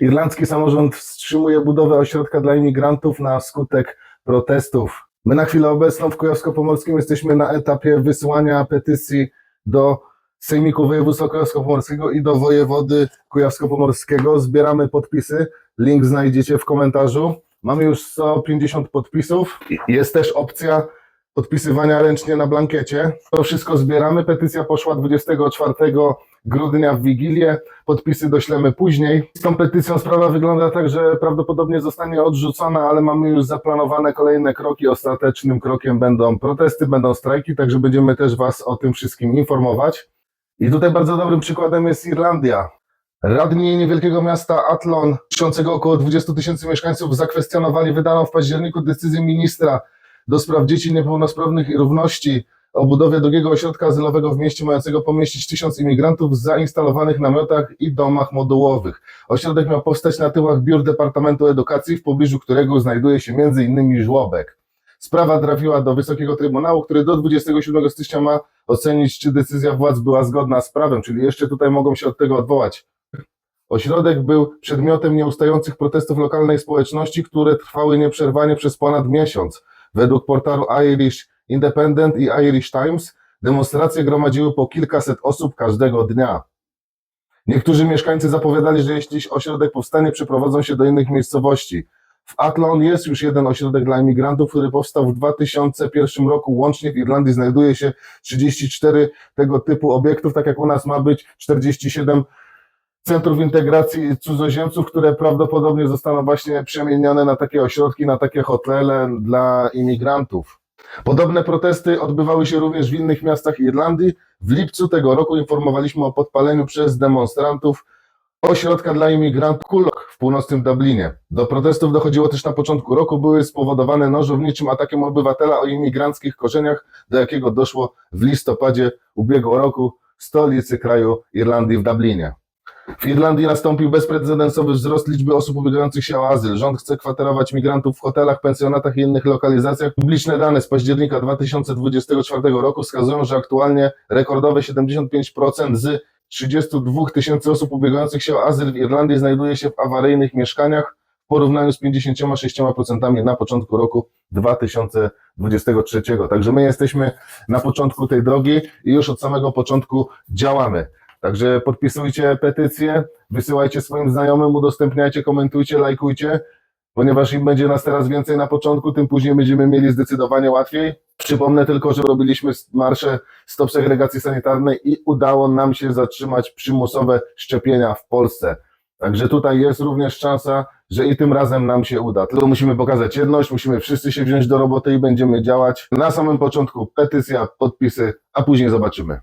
Irlandzki samorząd wstrzymuje budowę ośrodka dla imigrantów na skutek protestów. My na chwilę obecną w Kujawsko-Pomorskim jesteśmy na etapie wysyłania petycji do Sejmiku Województwa Kujawsko-Pomorskiego i do wojewody Kujawsko-Pomorskiego. Zbieramy podpisy. Link znajdziecie w komentarzu. Mamy już 150 podpisów. Jest też opcja podpisywania ręcznie na blankiecie. To wszystko zbieramy. Petycja poszła 24 grudnia w Wigilię. Podpisy doślemy później. Z tą petycją sprawa wygląda tak, że prawdopodobnie zostanie odrzucona, ale mamy już zaplanowane kolejne kroki. Ostatecznym krokiem będą protesty, będą strajki, także będziemy też Was o tym wszystkim informować. I tutaj bardzo dobrym przykładem jest Irlandia. Radni niewielkiego miasta Athlone, liczącego około 20 tysięcy mieszkańców, zakwestionowali wydaną w październiku decyzję ministra do spraw dzieci niepełnosprawnych i równości o budowie drugiego ośrodka azylowego w mieście mającego pomieścić tysiąc imigrantów w zainstalowanych namiotach i domach modułowych. Ośrodek miał powstać na tyłach biur Departamentu Edukacji, w pobliżu którego znajduje się m.in. żłobek. Sprawa trafiła do Wysokiego Trybunału, który do 27 stycznia ma ocenić, czy decyzja władz była zgodna z prawem, czyli jeszcze tutaj mogą się od tego odwołać. Ośrodek był przedmiotem nieustających protestów lokalnej społeczności, które trwały nieprzerwanie przez ponad miesiąc. Według portalu Irish Independent i Irish Times demonstracje gromadziły po kilkaset osób każdego dnia. Niektórzy mieszkańcy zapowiadali, że jeśli ośrodek powstanie, przeprowadzą się do innych miejscowości. W Athlone jest już jeden ośrodek dla imigrantów, który powstał w 2001 roku. Łącznie w Irlandii znajduje się 34 tego typu obiektów, tak jak u nas ma być 47 centrów integracji cudzoziemców, które prawdopodobnie zostaną właśnie przemienione na takie ośrodki, na takie hotele dla imigrantów. Podobne protesty odbywały się również w innych miastach Irlandii. W lipcu tego roku informowaliśmy o podpaleniu przez demonstrantów ośrodka dla imigrantów Kulok w północnym Dublinie. Do protestów dochodziło też na początku roku, były spowodowane nożowniczym atakiem obywatela o imigranckich korzeniach, do jakiego doszło w listopadzie ubiegłego roku w stolicy kraju Irlandii w Dublinie. W Irlandii nastąpił bezprecedensowy wzrost liczby osób ubiegających się o azyl. Rząd chce kwaterować migrantów w hotelach, pensjonatach i innych lokalizacjach. Publiczne dane z października 2024 roku wskazują, że aktualnie rekordowe 75% z 32 tysięcy osób ubiegających się o azyl w Irlandii znajduje się w awaryjnych mieszkaniach w porównaniu z 56% na początku roku 2023. Także my jesteśmy na początku tej drogi i już od samego początku działamy. Także podpisujcie petycję, wysyłajcie swoim znajomym, udostępniajcie, komentujcie, lajkujcie, ponieważ im będzie nas teraz więcej na początku, tym później będziemy mieli zdecydowanie łatwiej. Przypomnę tylko, że robiliśmy marsze Stop Segregacji Sanitarnej i udało nam się zatrzymać przymusowe szczepienia w Polsce. Także tutaj jest również szansa, że i tym razem nam się uda. Tylko musimy pokazać jedność, musimy wszyscy się wziąć do roboty i będziemy działać. Na samym początku petycja, podpisy, a później zobaczymy.